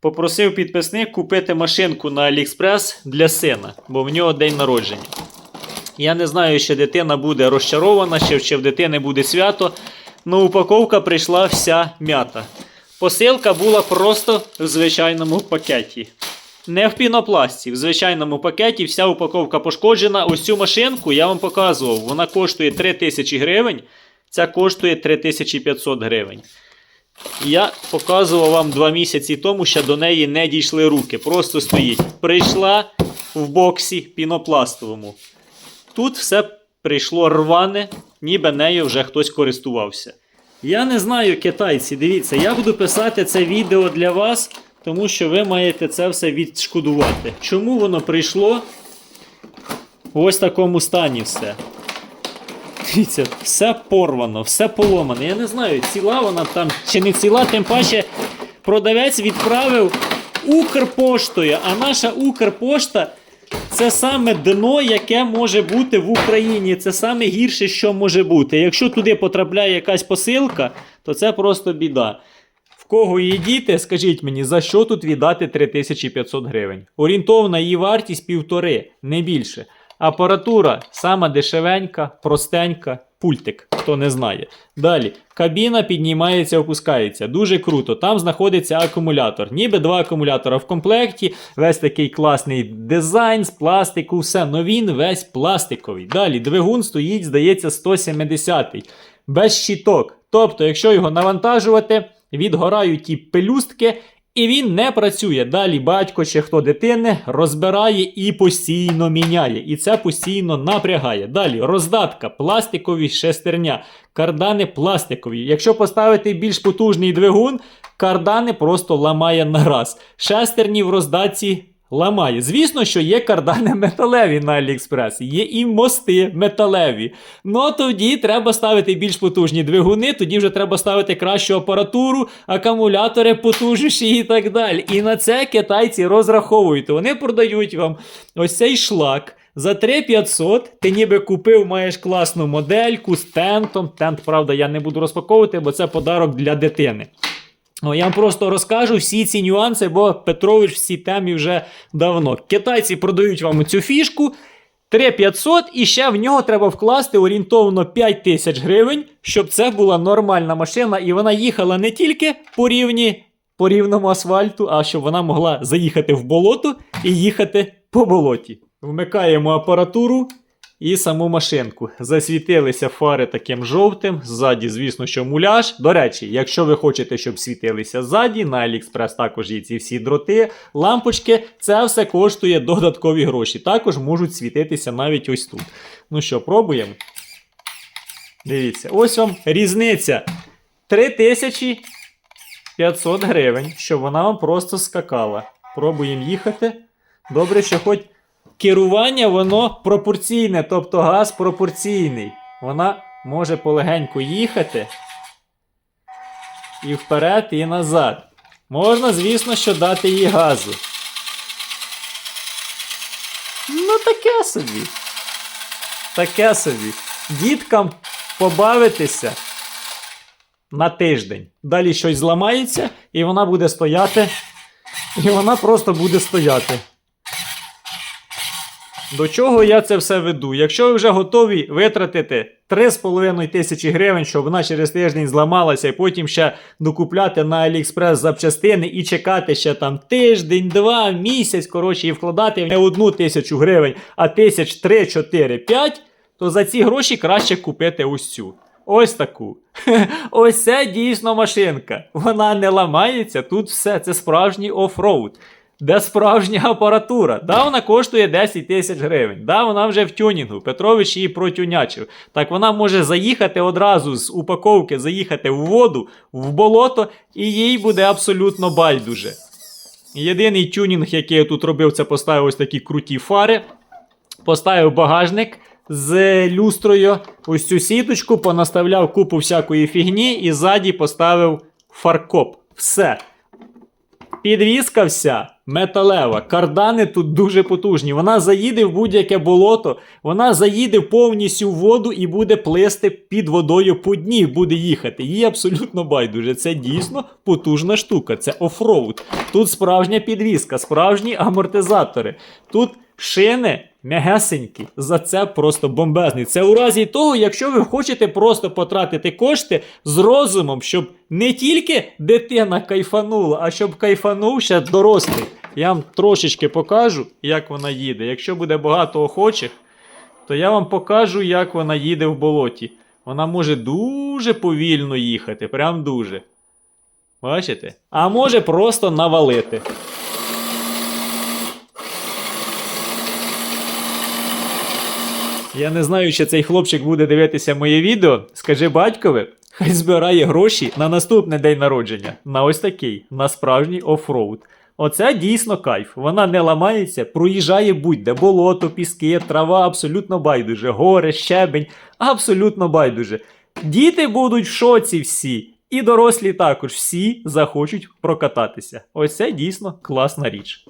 Попросив підписник купити машинку на AliExpress для сина, бо в нього день народження. Я не знаю, чи дитина буде розчарована, чи, чи в дитини буде свято. Ну, упаковка прийшла вся м'ята. Посилка була просто в звичайному пакеті. Не в пінопласті, в звичайному пакеті вся упаковка пошкоджена. Ось цю машинку я вам показував. Вона коштує 3000 гривень. Ця коштує 3500 гривень. Я показував вам два місяці тому, що до неї не дійшли руки. Просто стоїть. Прийшла в боксі пінопластовому. Тут все прийшло рване, ніби нею вже хтось користувався. Я не знаю, китайці, дивіться, я буду писати це відео для вас, тому що ви маєте це все відшкодувати. Чому воно прийшло в ось такому стані все? Дивіться, все порвано, все поломане. Я не знаю, ціла вона там чи не ціла, тим паче продавець відправив Укрпоштою, а наша Укрпошта це саме дно, яке може бути в Україні. Це саме гірше, що може бути. Якщо туди потрапляє якась посилка, то це просто біда. В кого є діти, скажіть мені, за що тут віддати 3500 гривень? Орієнтовна її вартість півтори, не більше. Апаратура сама дешевенька, простенька, пультик, хто не знає. Далі, кабіна піднімається, опускається. Дуже круто. Там знаходиться акумулятор. Ніби два акумулятора в комплекті. Весь такий класний дизайн з пластику, все. Но він весь пластиковий. Далі, двигун стоїть, здається, 170-й. Без щиток. Тобто, якщо його навантажувати, відгорають ті пелюстки. І він не працює. Далі батько чи хто дитини розбирає і постійно міняє. І це постійно напрягає. Далі роздатка, пластикові шестерня, кардани пластикові. Якщо поставити більш потужний двигун, кардани просто ламає на раз. Шестерні в роздатці ламає. Звісно, що є кардани металеві на AliExpress, є і мости металеві. Ну тоді треба ставити більш потужні двигуни, тоді вже треба ставити кращу апаратуру, акумулятори потужніші і так далі. І на це китайці розраховують. Вони продають вам ось цей шлак. За 3500 ти ніби купив, маєш класну модельку з тентом. Тент, правда, я не буду розпаковувати, бо це подарок для дитини. О, я вам просто розкажу всі ці нюанси, бо Петрович в цій темі вже давно. Китайці продають вам цю фішку 3500 і ще в нього треба вкласти орієнтовно 5000 гривень, щоб це була нормальна машина, і вона їхала не тільки по рівні, по рівному асфальту, а щоб вона могла заїхати в болото і їхати по болоті. Вмикаємо апаратуру і саму машинку. Засвітилися фари таким жовтим. Ззаді, звісно, що муляж. До речі, якщо ви хочете, щоб світилися ззаді, на AliExpress також є ці всі дроти, лампочки, це все коштує додаткові гроші. Також можуть світитися навіть ось тут. Ну що, пробуємо. Дивіться, ось вам різниця. 3500 гривень, щоб вона вам просто скакала. Пробуємо їхати. Добре, що хоч керування воно пропорційне, тобто газ пропорційний. Вона може полегеньку їхати і вперед, і назад. Можна, звісно, що дати їй газу. Ну, таке собі. Таке собі. Діткам побавитися на тиждень. Далі щось зламається, і вона буде стояти. І вона просто буде стояти. До чого я це все веду? Якщо ви вже готові витратити 3,5 тисячі гривень, щоб вона через тиждень зламалася, і потім ще докупляти на AliExpress запчастини і чекати ще там тиждень, два, місяць, коротше, і вкладати не одну тисячу гривень, а тисяч три, чотири, п'ять, то за ці гроші краще купити ось цю. Ось таку. Ось це дійсно машинка. Вона не ламається, тут все. Це справжній офроуд. Де справжня апаратура? Да, вона коштує 10 тисяч гривень. Да, вона вже в тюнінгу. Петрович її протюнячив. Так вона може заїхати одразу з упаковки, заїхати в воду, в болото, і їй буде абсолютно байдуже. Єдиний тюнінг, який я тут робив, це поставив ось такі круті фари. Поставив багажник з люстрою, ось цю сіточку, понаставляв купу всякої фігні і ззаді поставив фаркоп. Все. Підвізка вся металева, кардани тут дуже потужні. Вона заїде в будь-яке болото, вона заїде повністю в воду і буде плисти під водою по дні, буде їхати. Їй абсолютно байдуже. Це дійсно потужна штука. Це офроуд. Тут справжня підвізка, справжні амортизатори. Тут шини м'ягесенькі. За це просто бомбезний. Це у разі того, якщо ви хочете просто потратити кошти з розумом, щоб не тільки дитина кайфанула, а щоб кайфанув ще дорослий. Я вам трошечки покажу, як вона їде. Якщо буде багато охочих, то я вам покажу, як вона їде в болоті. Вона може дуже повільно їхати, прям дуже. Бачите? А може просто навалити. Я не знаю, чи цей хлопчик буде дивитися моє відео. Скажи батькові, хай збирає гроші на наступний день народження. На ось такий, на справжній офроуд. Оце дійсно кайф. Вона не ламається, проїжджає будь-де болото, піски, трава, абсолютно байдуже, горе, щебень, абсолютно байдуже. Діти будуть в шоці всі, і дорослі також всі захочуть прокататися. Ось це дійсно класна річ.